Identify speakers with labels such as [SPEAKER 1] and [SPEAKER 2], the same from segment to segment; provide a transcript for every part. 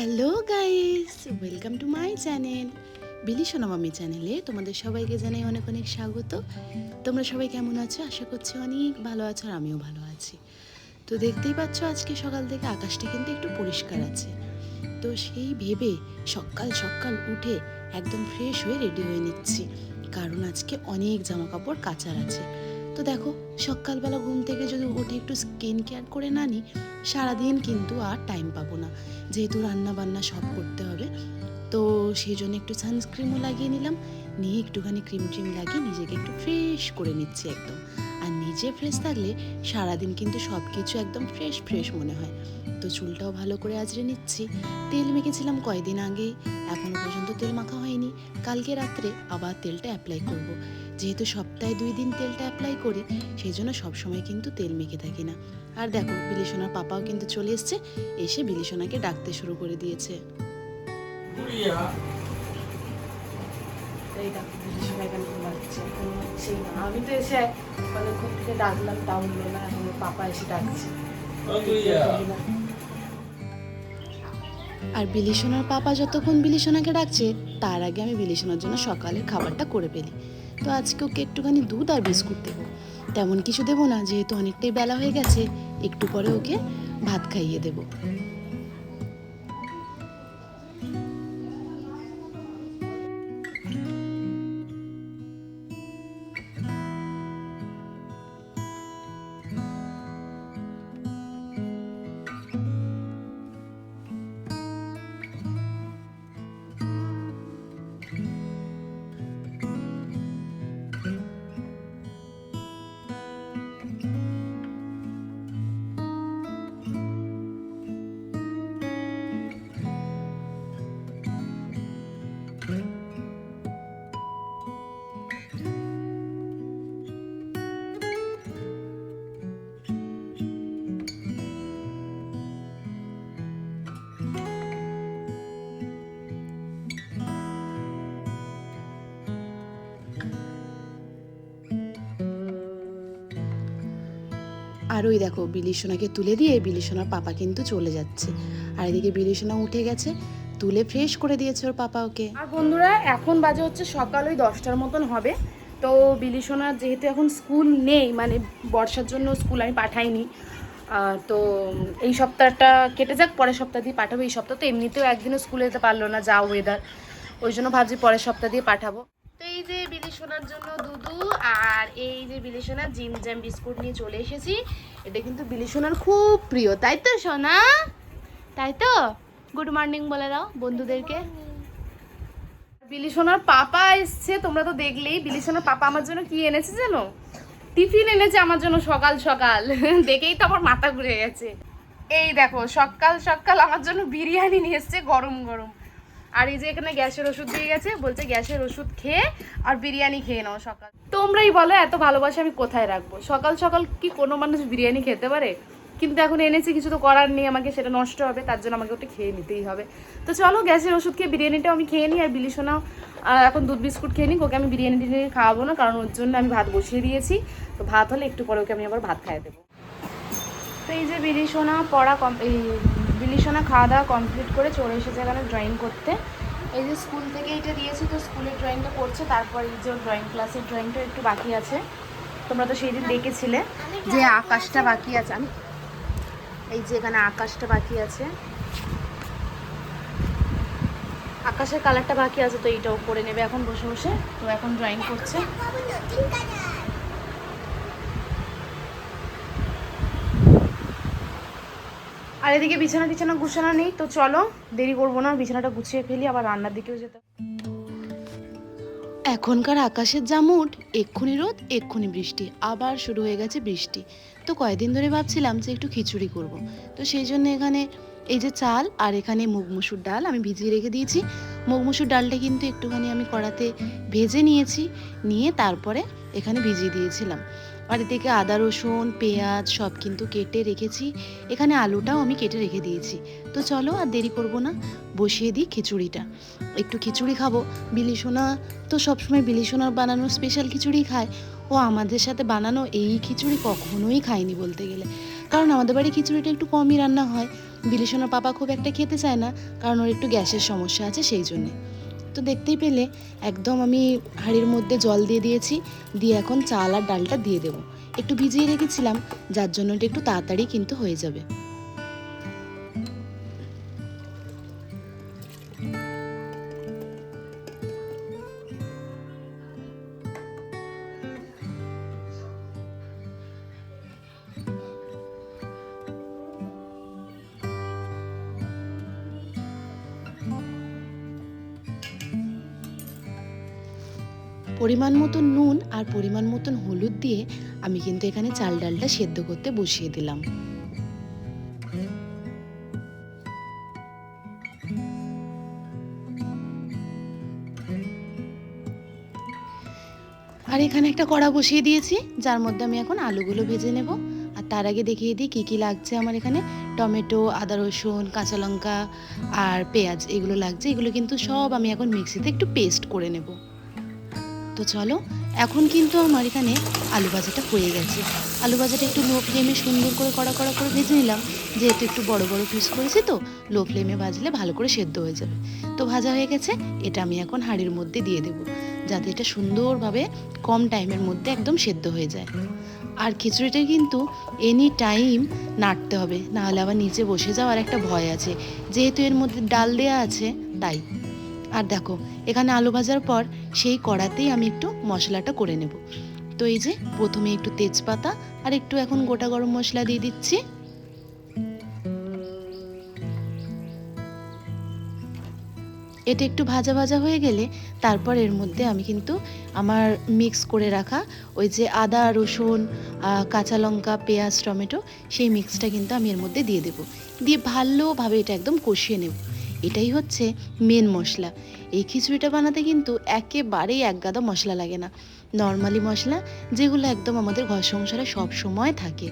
[SPEAKER 1] Hello guys, welcome to my channel. বিলি সোনামামি চ্যানেলে তোমাদের সবাইকে জানাই অনেক অনেক স্বাগত। তোমরা সবাই কেমন আছো? আশা করছি অনেক ভালো আছো আর আমিও ভালো আছি। তো দেখতেই পাচ্ছ আজকে সকাল থেকে আকাশটা কিন্তু একটু পরিষ্কার আছে। তো সেই ভেবে সকাল সকাল উঠে একদম ফ্রেশ হয়ে রেডি হয়ে নিচ্ছি। কারণ আজকে অনেক জামা কাপড় কাচার আছে। তো দেখো, সকালবেলা ঘুম থেকে যদি উঠে একটু স্কিন কেয়ার করে না নিই সারাদিন কিন্তু আর টাইম পাবো না। যেহেতু রান্না বান্না সব করতে হবে, তো সেই জন্য একটু সানস্ক্রিমও লাগিয়ে নিলাম। নিয়ে একটুখানি ক্রিম ট্রিম লাগিয়ে নিজেকে একটু ফ্রেশ করে নিচ্ছি একদম। নিজে ফ্রেশ থাকলে সারাদিন কিন্তু সব কিছু একদম ফ্রেশ ফ্রেশ মনে হয়। তো চুলটাও ভালো করে আজরে নিচ্ছি। তেল মেখেছিলাম কয়দিন আগেই। এখনও পর্যন্ত তেল মাখা হয়নি। কালকে রাত্রে আবার তেলটা অ্যাপ্লাই করব। যেহেতু সপ্তাহে দুই দিন তেলটা অ্যাপ্লাই করি সেই জন্য সবসময় কিন্তু তেল মেখে থাকি না। আর দেখো বিলিসোনার পাপাও কিন্তু চলে এসছে। এসে বিলিসোনাকে ডাকতে শুরু করে দিয়েছে।
[SPEAKER 2] গুড়িয়া।
[SPEAKER 1] এই দেখো বিলিসোনা এখানে। সেই না, আমি তো এসে থেকে ডাকলাম, তাও না এখন পাপা এসে ডাকছে। আর বিলিসোনার পাপা যতক্ষণ বিলিসোনাকে ডাকছে, তার আগে আমি বিলিসোনার জন্য সকালের খাবারটা করে ফেলি। তো আজকে ওকে একটুখানি দুধ আর বিস্কুট দেবো। তেমন কিছু দেবো না, যেহেতু অনেকটাই বেলা হয়ে গেছে, একটু পরে ওকে ভাত খাইয়ে দেবো। আর ওই দেখো বিলিসোনাকে তুলে দিয়ে বিলিসোনার পাপা কিন্তু চলে যাচ্ছে। আর এদিকে বিলিসোনা উঠে গেছে তুলে ফ্রেশ করে দিয়েছে ওর পাপা ওকে।
[SPEAKER 3] আর বন্ধুরা, এখন বাজে হচ্ছে সকাল ওই দশটার মতন হবে। তো বিলিসোনার যেহেতু এখন স্কুল নেই মানে বর্ষার জন্য স্কুল আমি পাঠাইনি। তো এই সপ্তাহটা কেটে যাক, পরের সপ্তাহ দিয়ে পাঠাবো। এই সপ্তাহ তো এমনিতেও একদিনও স্কুলে যেতে পারল না যা ওয়েদার ওই জন্য ভাবছি পরের সপ্তাহ দিয়ে পাঠাবো। তো এই যে বিলি বিলিসোনার জন্য দুধু আর এই যে বিলিসোনার জিম জ্যাম বিস্কুট নিয়ে চলে এসেছি। এটা কিন্তু বিলিসোনার খুব প্রিয়, তাই তো সোনা? তাই তো? গুড মর্নিং বলে দাও বন্ধুদেরকে। বিলিসোনার পাপা এসছে, তোমরা তো দেখলেই। বিলিসোনার পাপা আমার জন্য কি এনেছে জানো? টিফিন এনেছে আমার জন্য সকাল সকাল। দেখেই তো আমার মাথা ঘুরে গেছে। এই দেখো, সকাল সকাল আমার জন্য বিরিয়ানি নিয়ে এসছে গরম গরম। আর এই যে এখানে গ্যাসের ওষুধ দিয়ে গেছে, বলছে গ্যাসের ওষুধ খেয়ে আর বিরিয়ানি খেয়ে নাও সকাল। তোমরাই বলো, এত ভালোবাসা আমি কোথায় রাখব? সকাল সকাল কি কোনো মানুষ বিরিয়ানি খেতে পারে? কিন্তু এখন এনেছি কিছু তো করার নেই আমাকে সেটা নষ্ট হবে তার জন্য আমাকে ওটা খেয়ে নিতেই হবে। তো চলো গ্যাসের ওষুধ খেয়ে বিরিয়ানিটাও আমি খেয়ে নিই আর বিলি বিলিশোনাও আহ, এখন দুধ বিস্কুট খেয়ে নিই ওকে আমি বিরিয়ানি টিরিয়ানি খাওয়াবো না কারণ ওর জন্য আমি ভাত বসিয়ে দিয়েছি। তো ভাত হলে একটু পরে ওকে আমি আবার ভাত খাইয়ে দেবো। তো এই যে বিলিশোনা পড়া কম এই বিলিশোনা খাওয়া দাওয়া কমপ্লিট করে চলে এসেছে এখানে ড্রয়িং করতে। এই যে স্কুল থেকে এটা দিয়েছি তো স্কুলের ড্রয়িংটা করছে তারপর এই যে ড্রয়িং ক্লাসের ড্রয়িংটা একটু বাকি আছে। তোমরা তো সেই দিন দেখেছিলে যে আকাশটা বাকি আছে। আমি এই যে এখানে আকাশটা বাকি আছে। আকাশের কালারটা বাকি আছে, তো এইটাও করে নেবে এখন বসে বসে। তো এখন ড্রয়িং করছে। আর এদিকে বিছানা টিছানা গুছানো নেই, তো চলো দেরি করব না, বিছানাটা গুছিয়ে ফেলি, আবার রান্নার দিকেও যেতে।
[SPEAKER 1] এখনকার আকাশের জামুট এক্ষুনি রোদ, এক্ষুনি বৃষ্টি, আবার শুরু হয়ে গেছে বৃষ্টি। তো কয়েকদিন ধরে ভাবছিলাম যে একটু খিচুড়ি করব। তো সেই জন্য এখানে এই যে চাল আর এখানে মুগ মুসুর ডাল আমি ভিজিয়ে রেখে দিয়েছি। মুগ মুসুর ডালটা কিন্তু একটুখানি আমি কড়াতে ভেজে নিয়েছি, নিয়ে তারপরে এখানে ভিজিয়ে দিয়েছিলাম। আর এদিকে আদা, রসুন, পেঁয়াজ সব কিন্তু কেটে রেখেছি। এখানে আলুটাও আমি কেটে রেখে দিয়েছি। তো চলো আর দেরি করব না, বসিয়ে দিই খিচুড়িটা। একটু খিচুড়ি খাব বিলিসোনা তো সবসময় বিলিসোনার বানানো স্পেশাল খিচুড়ি খায়। ও আমাদের সাথে বানানো এই খিচুড়ি কখনোই খায়নি বলতে গেলে। কারণ আমাদের বাড়ি খিচুড়িটা একটু কমই রান্না হয়। বিলিসোনার পাপা খুব একটা খেতে চায় না, কারণ ওর একটু গ্যাসের সমস্যা আছে সেই জন্যে। তো দেখতেই পেলে, একদম আমি হাঁড়ির মধ্যে জল দিয়ে দিয়েছি, দিয়ে এখন চাল আর ডালটা দিয়ে দেবো। একটু ভিজিয়ে রেখেছিলাম, যার জন্য একটু তাড়াতাড়ি কিন্তু হয়ে যাবে। পরিমাণ মতন নুন আর পরিমাণ মতন হলুদ দিয়ে আমি কিন্তু এখানে চাল ডালটা সেদ্ধ করতে বসিয়ে দিলাম। আর এখানে একটা কড়া বসিয়ে দিয়েছি, যার মধ্যে আমি এখন আলুগুলো ভেজে নেব। আর তার আগে দেখিয়ে দিই কী কী লাগছে আমার এখানে। টমেটো, আদা রসুন, কাঁচা লঙ্কা আর পেঁয়াজ এগুলো লাগছে। এগুলো কিন্তু সব আমি এখন মিক্সিতে একটু পেস্ট করে নেব। তো চলো, এখন কিন্তু আমার এখানে আলু ভাজাটা হয়ে গেছে। আলু ভাজাটা একটু লো ফ্লেমে সুন্দর করে কড়া কড়া করে ভেজে নিলাম। যেহেতু একটু বড় বড় পিস করেছি তো, লো ফ্লেমে ভাজলে ভালো করে সেদ্ধ হয়ে যাবে। তো ভাজা হয়ে গেছে, এটা আমি এখন হাঁড়ির মধ্যে দিয়ে দেবো, যাতে এটা সুন্দরভাবে কম টাইমের মধ্যে একদম সেদ্ধ হয়ে যায়। আর খিচুড়িটা কিন্তু এনি টাইম নাড়তে হবে, নাহলে আবার নিচে বসে যাওয়ার একটা ভয় আছে। যেহেতু এর মধ্যে ডাল দেওয়া আছে, তাই। আর দেখো, এখানে আলু ভাজার পর সেই কড়াতেই আমি একটু মশলাটা করে নেব। তো এই যে, প্রথমে একটু তেজপাতা আর একটু এখন গোটা গরম মশলা দিয়ে দিচ্ছি। এটা একটু ভাজা ভাজা হয়ে গেলে তারপর এর মধ্যে আমি কিন্তু আমার মিক্স করে রাখা ওই যে আদা, রসুন কাঁচা লঙ্কা, পেঁয়াজ, টমেটো সেই মিক্সটা কিন্তু আমি এর মধ্যে দিয়ে দেবো। দিয়ে ভালোভাবে এটা একদম কষিয়ে নেব। এটাই হচ্ছে মেন মশলা। এই খিচুড়িটা বানাতে কিন্তু একেবারেই এক গাদা মশলা লাগে না। নর্মালি মশলা, যেগুলো একদম আমাদের ঘর সংসারে সব সময় থাকে।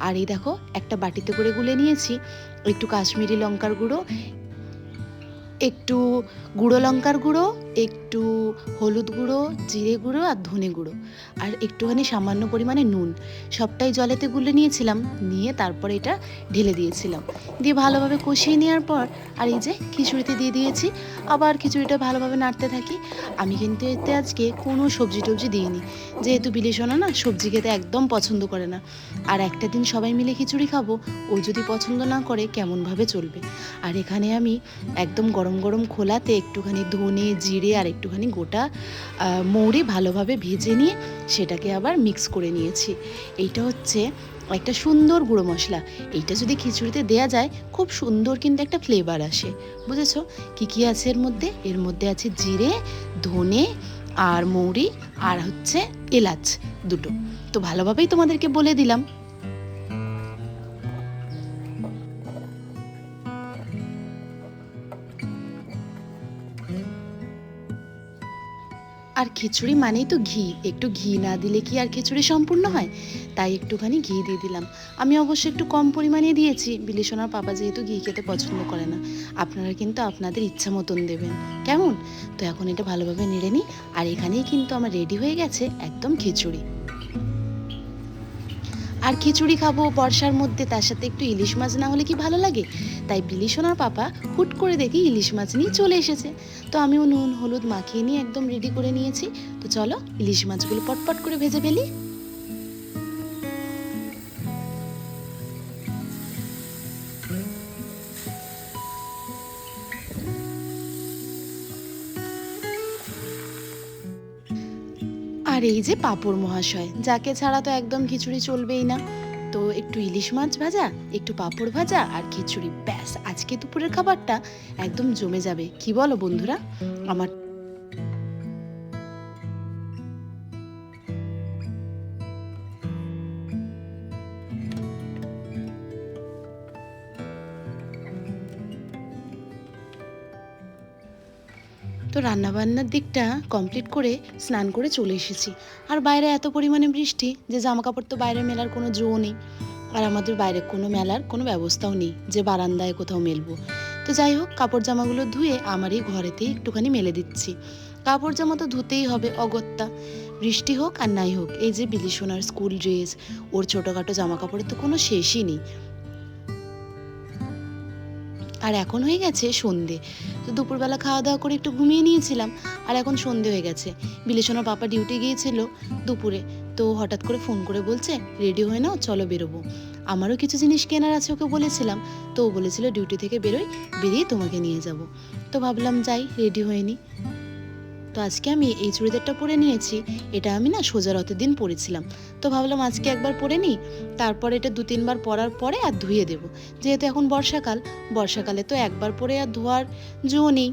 [SPEAKER 1] আর এই দেখো, একটা বাটিতে করে গুলে নিয়েছি। একটু কাশ্মীরি লঙ্কার গুঁড়ো, একটু গুঁড়ো লঙ্কার গুঁড়ো একটু হলুদ গুঁড়ো, জিরে গুঁড়ো আর ধনে গুঁড়ো। আর একটুখানি সামান্য পরিমাণে নুন। সবটাই জলেতে গুলে নিয়েছিলাম, নিয়ে তারপরে এটা ঢেলে দিয়েছিলাম। দিয়ে ভালোভাবে কষিয়ে নেওয়ার পর, আর এই যে খিচুড়িতে দিয়ে দিয়েছি, আবার খিচুড়িটা ভালোভাবে নাড়তে থাকি। আমি কিন্তু এতে আজকে কোনো সবজি টবজি দিইনি। যেহেতু বিলিসোনা না, সবজি খেতে একদম পছন্দ করে না। আর একটা দিন সবাই মিলে খিচুড়ি খাব, ও যদি পছন্দ না করে কেমনভাবে চলবে। আর এখানে আমি একদম গরম গরম খোলাতে একটুখানি ধনে, জিরে আর একটুখানি গোটা মৌরি ভালোভাবে ভেজে নিয়ে সেটাকে আবার মিক্স করে নিয়েছি। এইটা হচ্ছে একটা সুন্দর গুঁড়ো মশলা। এইটা যদি খিচুড়িতে দেয়া যায়, খুব সুন্দর কিন্তু একটা ফ্লেভার আসে। বুঝেছ? কি কি আছে এর মধ্যে? এর মধ্যে আছে জিরে, ধনে আর মৌরি আর হচ্ছে এলাচ দুটো। তো ভালোভাবেই তোমাদেরকে বলে দিলাম। আর খিচুড়ি মানেই তো ঘি। একটু ঘি না দিলে কি আর খিচুড়ি সম্পূর্ণ হয়? তাই একটুখানি ঘি দিয়ে দিলাম। আমি অবশ্য একটু কম পরিমাণে দিয়েছি। বিলিসোনার পাপা যেহেতু ঘি খেতে পছন্দ করে না। আপনারা কিন্তু আপনাদের ইচ্ছা মতন দেবেন। কেমন? তো এখন এটা ভালোভাবে নেড়ে নিই। আর এখানেই কিন্তু আমার রেডি হয়ে গেছে একদম খিচুড়ি। আর খিচুড়ি খাব, বর্ষার মধ্যে তার সাথে একটু ইলিশ মাছ না হলে কি ভালো লাগে? তাই বিলি সোনার পাপা হুট করে দেখি ইলিশ মাছ নিয়ে চলে এসেছে। তো আমিও নুন, হলুদ মাখিয়ে নিয়ে একদম রেডি করে নিয়েছি। তো চলো ইলিশ মাছগুলো পটপট করে ভেজে ফেলি। আর এই যে পাপড় মহাশয়, যাকে ছাড়া তো একদম খিচুড়ি চলবেই না। তো একটু ইলিশ মাছ ভাজা, একটু পাঁপড় ভাজা আর খিচুড়ি, ব্যাস, আজকে দুপুরের খাবারটা একদম জমে যাবে। কি বলো বন্ধুরা? আমার তো রান্নাবান্নার দিকটা কমপ্লিট করে স্নান করে চলে এসেছি। আর বাইরে এত পরিমাণে বৃষ্টি যে জামা কাপড় তো বাইরে মেলার কোনো জো নেই। আর আমাদের বাইরে কোনো মেলার কোনো ব্যবস্থাও নেই যে বারান্দায় কোথাও মেলবো। তো যাই হোক, কাপড় জামাগুলো ধুয়ে আমার এই ঘরেতেই একটুখানি মেলে দিচ্ছি। কাপড় জামা তো ধুতেই হবে, অগত্যা। বৃষ্টি হোক আর নাই হোক, এই যে বিলি সোনার স্কুল ড্রেস, ওর ছোটোখাটো জামা কাপড়ের তো কোনো শেষই নেই। আর এখন হয়ে গেছে সন্ধে। তো দুপুরবেলা খাওয়া দাওয়া করে একটু ঘুমিয়ে নিয়েছিলাম, আর এখন সন্ধে হয়ে গেছে। বিলেশনার পাপা ডিউটি গিয়েছিল দুপুরে, তো হঠাৎ করে ফোন করে বলছে, রেডি হয়ে নাও, চলো বেরোবো। আমারও কিছু জিনিস কেনার আছে ওকে বলেছিলাম, তো ও বলেছিল ডিউটি থেকে বেরোই, বেরিয়ে তোমাকে নিয়ে যাব। তো ভাবলাম যাই, রেডি হয়ে নি। তো আজকে আমি এই চুড়িদারটা পরে নিয়েছি। এটা আমি না সোজা রথের দিন পরেছিলাম। তো ভাবলাম আজকে একবার পরে নিই। তারপর এটা দু, তিনবার পরার পরে আর ধুয়ে দেব। যেহেতু এখন বর্ষাকাল, বর্ষাকালে তো একবার পরে আর ধোয়ার জো নেই।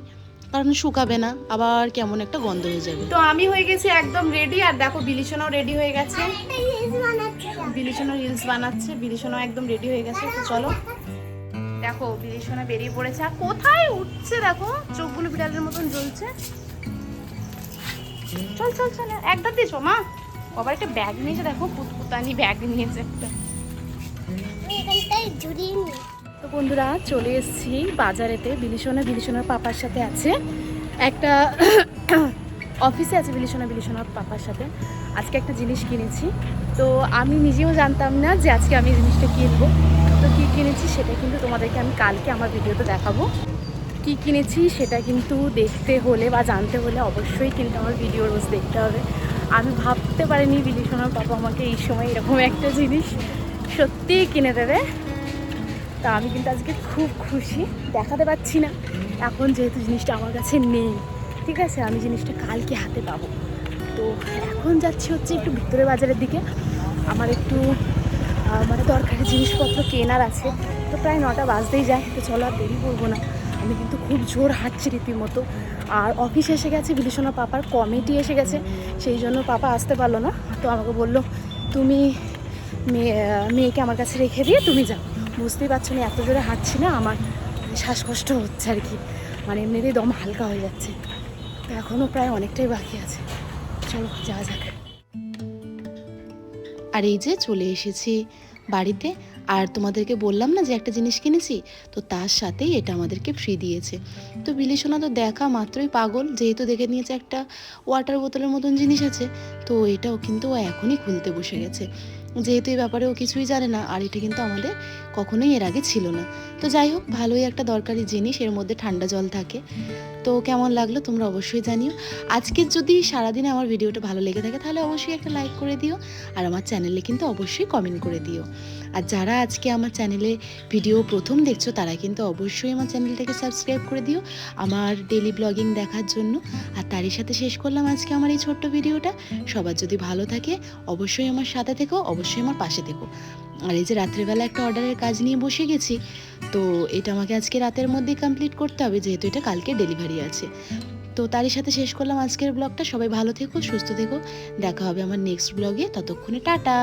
[SPEAKER 1] কারণ শুকাবে না, আবার কেমন একটা গন্ধ হয়ে যাবে।
[SPEAKER 3] তো আমি হয়ে গেছি একদম রেডি আর দেখো বিলিশনাও রেডি হয়ে গেছে। বিলিশনা রিলস বানাচ্ছে, বিলিশনাও একদম রেডি হয়ে গেছে। তো চলো। দেখো বিলিশনা বেরিয়ে পড়েছে। আর কোথায় উঠছে দেখো? চোখগুলো বিড়ালের মতন জ্বলছে। চল চল চল একটা দিছো মা। বাবা একটা ব্যাগ নিয়েছে দেখো পুতপুতানি ব্যাগ নিয়েছে একটা। তো বন্ধুরা চলে এসেছি বাজারেতে। বিলিশনা বিলিশনার পাপার সাথে আছে। একটা অফিসে আছে বিলিশনা বিলিশনার পাপার সাথে। আজকে একটা জিনিস কিনেছি। তো আমি নিজেও জানতাম না যে আজকে আমি জিনিসটা কিনবো। তো কী কিনেছি সেটা কিন্তু তোমাদেরকে আমি কালকে আমার ভিডিওতে দেখাবো। কী কিনেছি সেটা কিন্তু দেখতে হলে বা জানতে হলে অবশ্যই কিন্তু আমার ভিডিও রোজ দেখতে হবে। আমি ভাবতে পারিনি বিলিশনার পাপা আমাকে এই সময় এরকম একটা জিনিস সত্যিই কিনে দেবে। তা আমি কিন্তু আজকে খুব খুশি, দেখাতে পাচ্ছি না। এখন যেহেতু জিনিসটা আমার কাছে নেই, ঠিক আছে? আমি জিনিসটা কালকে হাতে পাবো। তো এখন যাচ্ছি হচ্ছে একটু ভিতরে বাজারের দিকে। আমার একটু মানে দরকারি জিনিসপত্র কেনার আছে। তো প্রায় নটা বাজতেই যায়, তো চলো আর দেরি করব না। আমি কিন্তু খুব জোর হাঁটছি রীতিমতো। আর অফিস এসে গেছে বিলিসোনা পাপার কমিটি এসে গেছে, সেই জন্য পাপা আসতে পারল না। তো আমাকে বলল, তুমি মেয়ে, মেয়েকে আমার কাছে রেখে দিয়ে তুমি যাও। বুঝতেই পারছ না, এত জোরে হাঁটছি না, আমার শ্বাসকষ্ট হচ্ছে আর কি। মানে এমনিতেই দম হালকা হয়ে যাচ্ছে। তো এখনও প্রায় অনেকটাই বাকি আছে। চলো, যাওয়া যাক।
[SPEAKER 1] আর এই যে চলে এসেছি বাড়িতে। আর তোমাদেরকে বললাম না যে একটা জিনিস কিনেছি? তো তার সাথেই এটা আমাদেরকে ফ্রি দিয়েছে। তো বিলিসোনা তো দেখা মাত্রই পাগল, যেহেতু দেখে নিয়েছে একটা ওয়াটার বোতলের মতন জিনিস আছে। তো এটাও কিন্তু ও এখনই খুলতে বসে গেছে। যেহেতু এই ব্যাপারে ও কিছুই জানে না, আর এটা কিন্তু আমাদের কখনোই এর আগে ছিল না। তো যাই হোক, ভালোই একটা দরকারি জিনিস, এর মধ্যে ঠান্ডা জল থাকে। তো কেমন লাগল তোমরা অবশ্যই জানিও। আজকে যদি সারাদিনে আমার ভিডিওটা ভালো লেগে থাকে, তাহলে অবশ্যই একটা লাইক করে দিও আর আমার চ্যানেলে কিন্তু অবশ্যই কমেন্ট করে দিও। আর যারা আজকে আমার চ্যানেলে ভিডিও প্রথম দেখছ, তারা কিন্তু অবশ্যই আমার চ্যানেলটাকে সাবস্ক্রাইব করে দিও আমার ডেলি ব্লগিং দেখার জন্য। আর তারই সাথে শেষ করলাম আজকে আমার এই ছোট্ট ভিডিওটা। সবার যদি ভালো থাকে, অবশ্যই আমার সাথে থেকো, অবশ্যই আমার পাশে থেকো। আর এই যে রাত্রেবেলা একটা অর্ডারের কাজ নিয়ে বসে গেছি, তো এটা আমাকে আজকে রাতের মধ্যেই কমপ্লিট করতে হবে, যেহেতু এটা কালকে ডেলিভারি আছে। তো তারই সাথে শেষ করলাম আজকের ব্লগটা সবাই ভালো থেকো, সুস্থ থেকো। দেখা হবে আমার নেক্সট ব্লগে ততক্ষণে টাটা!